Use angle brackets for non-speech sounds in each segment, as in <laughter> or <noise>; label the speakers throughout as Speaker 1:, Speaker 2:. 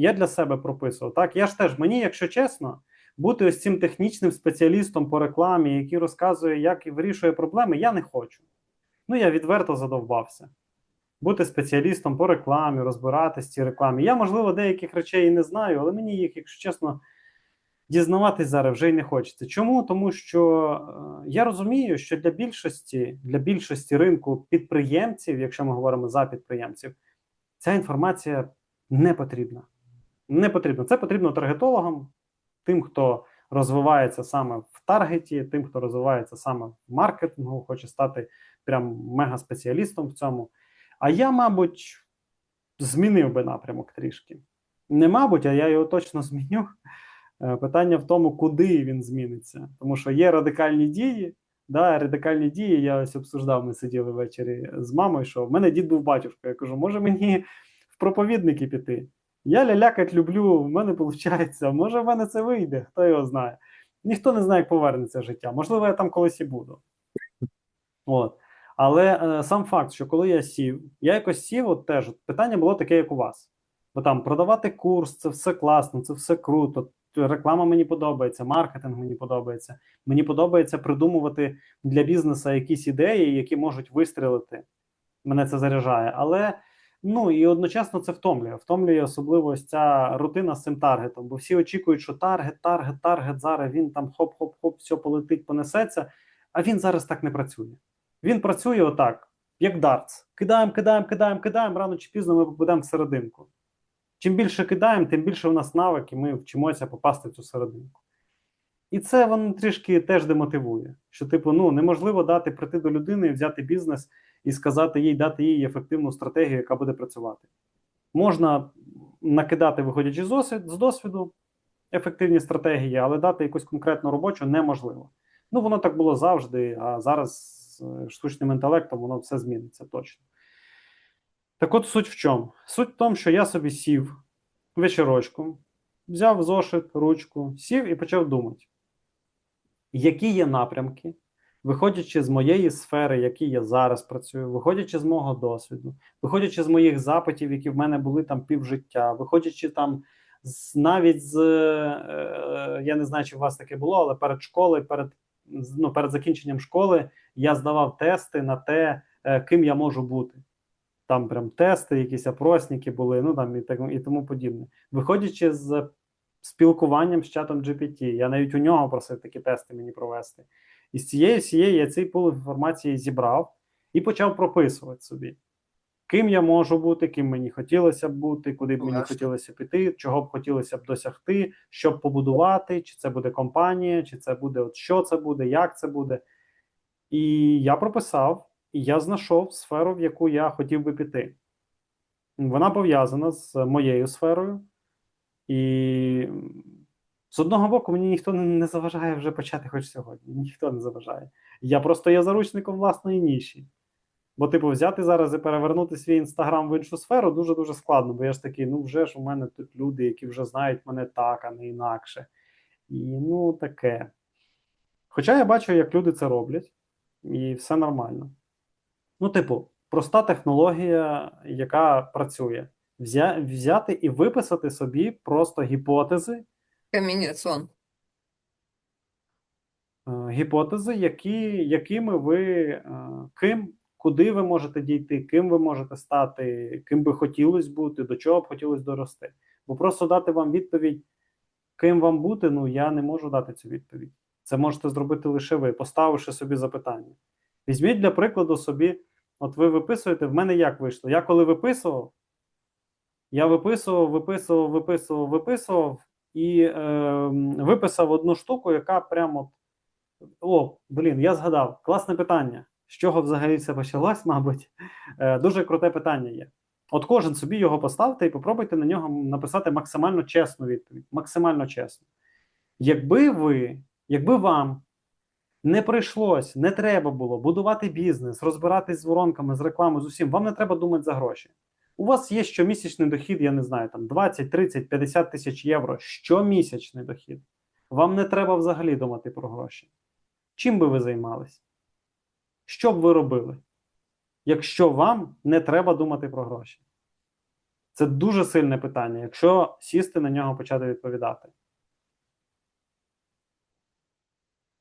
Speaker 1: Я для себе прописував. Так, я ж теж мені, якщо чесно, бути ось цим технічним спеціалістом по рекламі, який розказує, як і вирішує проблеми, я не хочу. Ну, я відверто задовбався. Бути спеціалістом по рекламі, розбиратись в цій рекламі. Я, можливо, деяких речей і не знаю, але мені їх, якщо чесно, дізнаватись зараз вже й не хочеться. Чому? Тому що е, я розумію, що для більшості, для більшості ринку підприємців, якщо ми говоримо за підприємців, ця інформація не потрібна. Не потрібно. Це потрібно таргетологам, тим, хто розвивається саме в таргеті, тим, хто розвивається саме в маркетингу, хоче стати прям мега-спеціалістом в цьому. А я, мабуть, змінив би напрямок трішки. Не мабуть, а я його точно <laughs> зміню. Е, Питання в тому, куди він зміниться. Тому що є радикальні дії. Да, радикальні дії. Я ось обсуждав, ми сиділи ввечері з мамою, що в мене дід був батюшка. Я кажу, може мені в проповідники піти? Я лялякать люблю, в мене виходить. Може, в мене це вийде, хто його знає. Ніхто не знає, як повернеться життя. Можливо, я там колись і буду. От. Але е, сам факт, що коли я сів, я якось сів, от теж питання було таке, як у вас. Бо там продавати курс, це все класно, це все круто. Реклама мені подобається, маркетинг мені подобається. Мені подобається придумувати для бізнесу якісь ідеї, які можуть вистрілити. Мене це заряджає. Але ну і одночасно це втомлює. Втомлює особливо ось ця рутина з цим таргетом. Бо всі очікують, що таргет, таргет, таргет, зараз він там хоп-хоп-хоп, все полетить, понесеться. А він зараз так не працює. Він працює отак, як дартс. Кидаємо, кидаємо, кидаємо, кидаємо. Рано чи пізно ми попадемо в серединку. Чим більше кидаємо, тим більше у нас навики, ми вчимося попасти в цю серединку. І це воно трішки теж демотивує. Що, типу, ну неможливо дати прийти до людини, і взяти бізнес і сказати їй, дати їй ефективну стратегію, яка буде працювати. Можна накидати, виходячи з досвід, з досвіду, ефективні стратегії, але дати якусь конкретну робочу неможливо. Ну, воно так було завжди, а зараз з е, штучним інтелектом воно все зміниться точно. Так от суть в чому? Суть в тому, що я собі сів вечірочком, взяв зошит, ручку, сів і почав думати, які є напрямки, виходячи з моєї сфери, в якій я зараз працюю, виходячи з мого досвіду, виходячи з моїх запитів, які в мене були там півжиття, виходячи там з, навіть з е, я не знаю, чи у вас таке було, але перед школою, перед, ну, перед закінченням школи я здавав тести на те, е, ким я можу бути. Там прям тести, якісь опросники були, ну там і так і тому подібне. Виходячи з спілкуванням з чатом GPT, я навіть у нього просив такі тести мені провести. І з цієї всієї я цей пул інформації зібрав і почав прописувати собі, ким я можу бути, ким мені хотілося б бути, куди б мені хотілося піти, чого б хотілося б досягти, що б побудувати, чи це буде компанія, чи це буде от що це буде, як це буде. І я прописав, і я знайшов сферу, в яку я хотів би піти. Вона пов'язана з моєю сферою, і з одного боку, мені ніхто не- заважає вже почати хоч сьогодні. Ніхто не заважає. Я просто є заручником власної ніші. Бо, типу, взяти зараз і перевернути свій інстаграм в іншу сферу дуже-дуже складно, бо я ж такий, ну вже ж у мене тут люди, які вже знають мене так, а не інакше. І ну таке. Хоча я бачу, як люди це роблять, і все нормально. Ну, типу, проста технологія, яка працює. Взя, взяти і виписати собі просто гіпотези,
Speaker 2: Комбинацион.
Speaker 1: е, гіпотези, які, якими ви е, ким, куди ви можете дійти, ким ви можете стати, ким би хотілося бути, до чого б хотілося дорости. Бо просто дати вам відповідь, ким вам бути, ну я не можу дати цю відповідь. Це можете зробити лише ви, поставивши собі запитання. Візьміть для прикладу собі, от ви виписуєте, в мене як вийшло? Я коли виписував, я виписував, виписував, виписував, виписував і е, виписав одну штуку, яка прямо. О, блін, я згадав. Класне питання. З чого взагалі це почалось, <laughs> мабуть. Е, дуже круте питання є. От кожен собі його поставте і попробуйте на нього написати максимально чесну відповідь. Максимально чесно. Якби ви, якби вам не прийшлось, не треба було будувати бізнес, розбиратись з воронками, з рекламою, з усім, вам не треба думати за гроші. У вас є щомісячний дохід, я не знаю, там 20, 30, 50 тисяч євро. Щомісячний дохід. Вам не треба взагалі думати про гроші. Чим би ви займались? Що б ви робили? Якщо вам не треба думати про гроші? Це дуже сильне питання, якщо сісти на нього почати відповідати.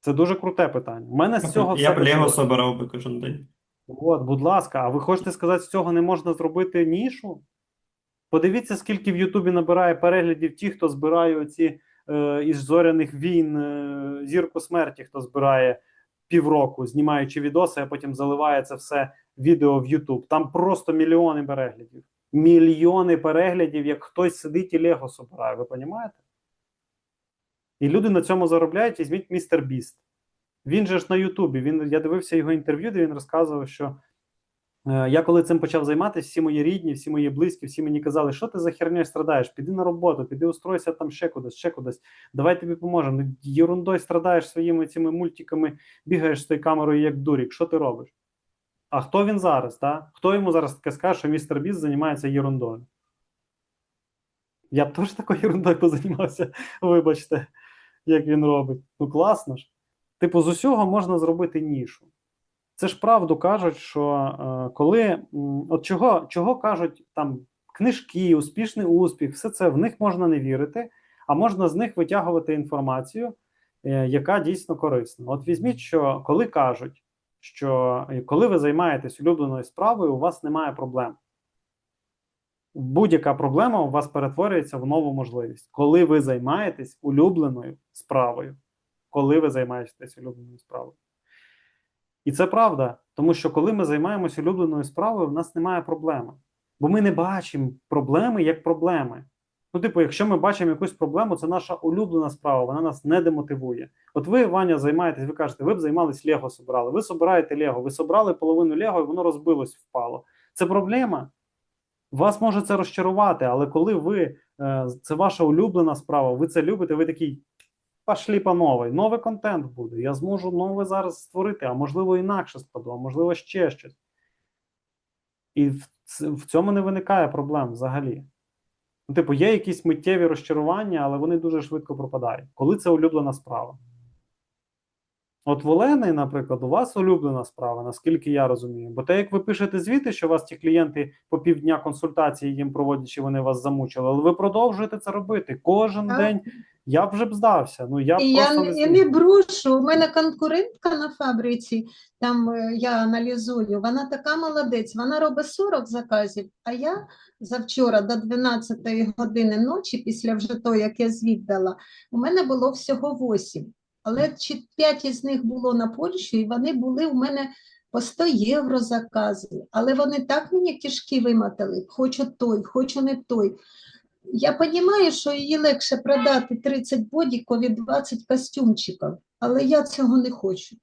Speaker 1: Це дуже круте питання. У мене з <laughs> цього
Speaker 2: Я
Speaker 1: все
Speaker 2: б Лего собирав би кожен день.
Speaker 1: От, будь ласка, а ви хочете сказати, з цього не можна зробити нішу? Подивіться, скільки в Ютубі набирає переглядів ті, хто збирає оці е, із зоряних війн е, зірку смерті, хто збирає півроку, знімаючи відоси, а потім заливає це все відео в Ютуб. Там просто мільйони переглядів. Мільйони переглядів, як хтось сидить і Лего собирає, ви розумієте? І люди на цьому заробляють, візьміть містер Біст. Він же ж на Ютубі. Він я дивився його інтерв'ю, де він розказував, що е, я коли цим почав займатися, всі мої рідні, всі мої близькі, всі мені казали, що ти за херню страдаєш? Піди на роботу, піди устройся там ще кудись, ще кудись. Давай тобі поможемо. Ну, Єрундою страдаєш своїми цими мультиками, бігаєш з тою камерою, як дурік. Що ти робиш? А хто він зараз? Та? Хто йому зараз таке скаже, що містер Біст займається ерундою? Я б теж такою ерундою позаймався, <laughs> вибачте, як він робить. Ну класно ж. Типу, з усього можна зробити нішу. Це ж правду кажуть, що е, коли от чого, чого кажуть там книжки, успішний успіх, все це в них можна не вірити, а можна з них витягувати інформацію, е, яка дійсно корисна. От візьміть, що коли кажуть, що е, коли ви займаєтесь улюбленою справою, у вас немає проблем. Будь-яка проблема у вас перетворюється в нову можливість, коли ви займаєтесь улюбленою справою коли ви займаєтесь улюбленою справою. І це правда, тому що коли ми займаємося улюбленою справою, в нас немає проблеми. Бо ми не бачимо проблеми як проблеми. Ну, типу, якщо ми бачимо якусь проблему, це наша улюблена справа, вона нас не демотивує. От ви, Ваня, займаєтесь, ви кажете, ви б займались Лего собирали. Ви собираєте Лего, ви собрали половину Лего, і воно розбилось, впало. Це проблема. Вас може це розчарувати, але коли ви е, це ваша улюблена справа, ви це любите, ви такий пошлі по новий, новий контент буде. Я зможу нове зараз створити, а можливо інакше складу, а можливо ще щось. І в, в цьому не виникає проблем взагалі. Ну, типу, є якісь миттєві розчарування, але вони дуже швидко пропадають. Коли це улюблена справа. От в Олени, наприклад, у вас улюблена справа, наскільки я розумію. Бо те, як ви пишете звіти, що у вас ті клієнти по півдня консультації їм проводять, вони вас замучили, але ви продовжуєте це робити кожен
Speaker 3: Так.
Speaker 1: день. Я б вже б здався. Ну я
Speaker 3: І я,
Speaker 1: просто
Speaker 3: не-
Speaker 1: не
Speaker 3: я не брушу. У мене конкурентка на фабриці, там е, я аналізую, вона така молодець, вона робить 40 заказів, а я завчора до 12 години ночі, після вже того, як я звіт дала, у мене було всього 8. Але чи 5 із них було на Польщу, і вони були у мене по 100 євро закази. Але вони так мені кишки вимотали, хочу той, хочу не той. Я розумію, що її легше продати 30 бодіків і 20 костюмчиків, але я цього не хочу.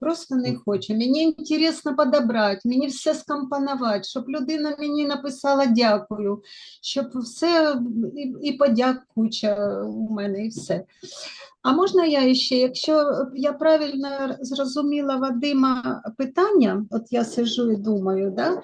Speaker 3: Просто не хочу. Мені цікаво подобрати, мені все скомпонувати, щоб людина мені написала дякую, щоб все і, і подяк куча у мене, і все. А можна я ще, якщо я правильно зрозуміла Вадима питання, от я сижу і думаю, да?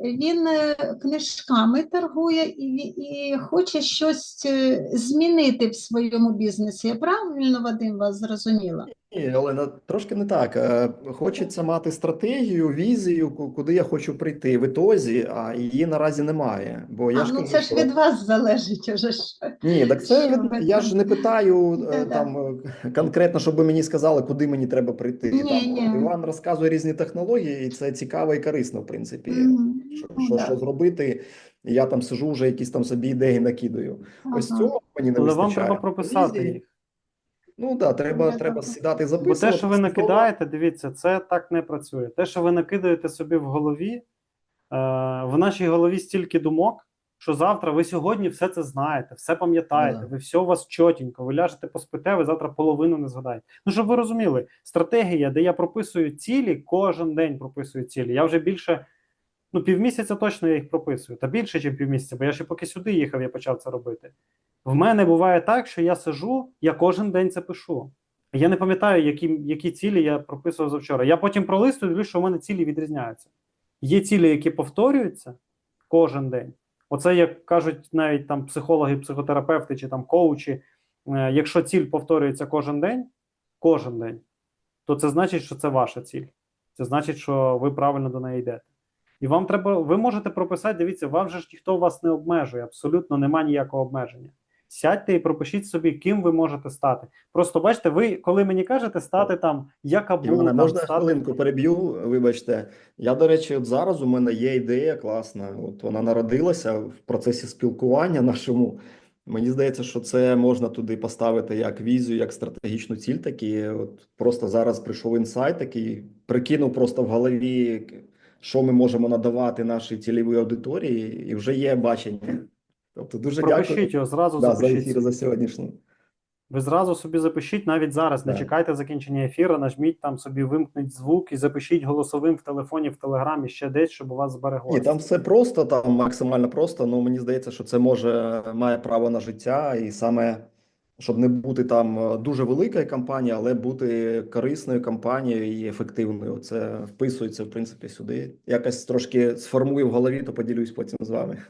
Speaker 3: він е, книжками торгує і, і хоче щось е, змінити в своєму бізнесі. Я правильно, Вадим, вас зрозуміла?
Speaker 4: Ні, Олена, трошки не так. Е, Хочеться мати стратегію, візію, куди я хочу прийти в ітозі, а її наразі немає. Бо я
Speaker 3: а
Speaker 4: ж
Speaker 3: ну
Speaker 4: кажу,
Speaker 3: це ж
Speaker 4: що-
Speaker 3: від вас залежить уже ж.
Speaker 4: Ні, так це від...
Speaker 3: ви
Speaker 4: я ж не питаю е, там е, конкретно, щоб ви мені сказали, куди мені треба прийти.
Speaker 3: Ні,
Speaker 4: Там
Speaker 3: ні.
Speaker 4: Іван розказує різні технології, і це цікаво і корисно, в принципі.
Speaker 3: Мгм.
Speaker 4: Що,
Speaker 3: Ну,
Speaker 4: що,
Speaker 3: да.
Speaker 4: що зробити? Я там сижу, вже якісь там собі ідеї накидаю. Ось цього мені не
Speaker 1: Але
Speaker 4: вистачає.
Speaker 1: вам треба прописати їх.
Speaker 4: Ну так, треба,
Speaker 3: Я
Speaker 4: треба
Speaker 3: так.
Speaker 4: сідати
Speaker 1: Бо те, що ви накидаєте, дивіться, це так не працює. Те, що ви накидаєте собі в голові, е, в нашій голові стільки думок, що завтра ви сьогодні все це знаєте, все пам'ятаєте,
Speaker 4: Ну да.
Speaker 1: ви все у вас чотенько, ви ляжете поспите, ви завтра половину не згадаєте. Ну, щоб ви розуміли, стратегія, де я прописую цілі, кожен день прописую цілі. Я вже більше, ну, півмісяця точно я їх прописую, та більше, ніж півмісяця, бо я ще поки сюди їхав, я почав це робити. В мене буває так, що я сижу, я кожен день це пишу. Я не пам'ятаю, які, які цілі я прописував завчора. Я потім пролистую, дивлюсь, що в мене цілі відрізняються. Є цілі, які повторюються кожен день. Оце, як кажуть навіть там психологи, психотерапевти чи там коучі, е, якщо ціль повторюється кожен день, кожен день, то це значить, що це ваша ціль. Це значить, що ви правильно до неї йдете. І вам треба, ви можете прописати, дивіться, вам же ж ніхто вас не обмежує, абсолютно немає ніякого обмеження. Сядьте і пропишіть собі, ким ви можете стати. Просто бачите, ви, коли мені кажете стати там, як абу,
Speaker 4: Івана,
Speaker 1: там,
Speaker 4: можна
Speaker 1: стати...
Speaker 4: хвилинку переб'ю, вибачте. Я, до речі, от зараз у мене є ідея класна. От вона народилася в процесі спілкування нашому. Мені здається, що це можна туди поставити як візію, як стратегічну ціль. Такі от просто зараз прийшов інсайт, такий прикинув просто в голові, що ми можемо надавати нашій цільовій аудиторії, і вже є бачення. Тобто, дуже
Speaker 1: пропишіть
Speaker 4: дякую
Speaker 1: його, зразу
Speaker 4: да, за ефір за сьогоднішній.
Speaker 1: Ви зразу собі запишіть навіть зараз. Не
Speaker 4: Так.
Speaker 1: чекайте закінчення ефіру, нажміть там собі, вимкніть звук і запишіть голосовим в телефоні, в телеграмі ще десь, щоб у вас збереглося.
Speaker 4: Ні, там все просто, там максимально просто. Ну мені здається, що це може має право на життя, і саме щоб не бути там е, дуже великою компанією, але бути корисною компанією і ефективною. Це вписується в принципі сюди. Якось трошки сформую в голові, то поділюсь потім з вами.